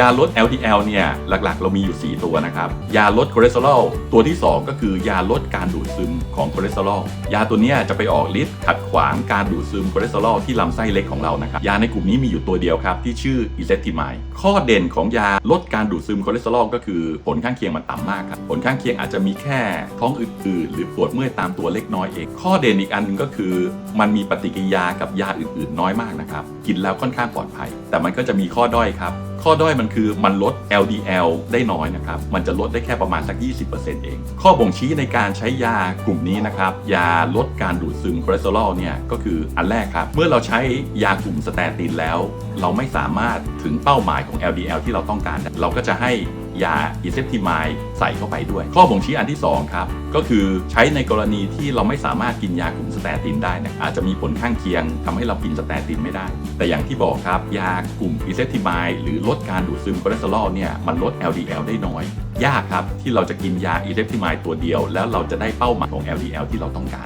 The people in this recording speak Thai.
ยาลด LDL เนี่ย หลักๆ เรามีอยู่ 4 ตัวนะครับ ยาลดคอเลสเตอรอลตัวที่ 2 ก็คือยาลดการดูดซึมของคอเลสเตอรอลยาตัวนี้จะไปออกฤทธิ์ขัดขวางการดูดซึมคอเลสเตอรอลที่ลำไส้เล็กของเรานะครับ ยาในกลุ่มนี้มีอยู่ตัวเดียวครับ ที่ชื่ออิเซติมายข้อเด่นของยาลดการดูดซึมคอเลสเตอรอลก็คือผลข้างเคียงมันต่ำมากครับผลข้างเคียงอาจจะมีแค่ท้องอืดๆหรือปวดเมื่อยตามตัวเล็กน้อยเองข้อเด่นอีกอันหนึงก็คือ มันมีปฏิกิริยากับยาอื่นๆ น้อยมากนะครับกินแล้วค่อนข้างปลอดภัย แต่มันก็จะมีข้อด้อยครับ ข้อด้อยมันคือมันลด LDL ได้น้อยนะครับ มันจะลดได้แค่ประมาณสัก 20%เอง ข้อบ่งชี้ในการใช้ยากลุ่มนี้นะครับ ยาลดการดูดซึมคอเลสเตอรอลเนี่ยก็คืออันแรกครับ เมื่อเราใช้ยากลุ่มสเตตินแล้ว เราไม่สามารถถึงเป้าหมายของ LDL ที่เราต้องการ เราก็จะให้ ยาอิเซปติมายใส่เข้าไปด้วย ข้อบ่งชี้อันที่ 2 ครับ ก็คือใช้ในกรณีที่เราไม่สามารถกินยากลุ่มสเตตินได้นะอาจจะมีผลข้างเคียงทำให้เรากินสเตตินไม่ได้ แต่อย่างที่บอกครับ ยากลุ่มอิเซปติมายหรือลดการดูดซึมคอเลสเตอรอลเนี่ยมันลด LDL ได้น้อย ยากครับที่เราจะกินยาอิเซปติมายตัวเดียว แล้วเราจะได้เป้าหมายของ LDL ที่เราต้องการ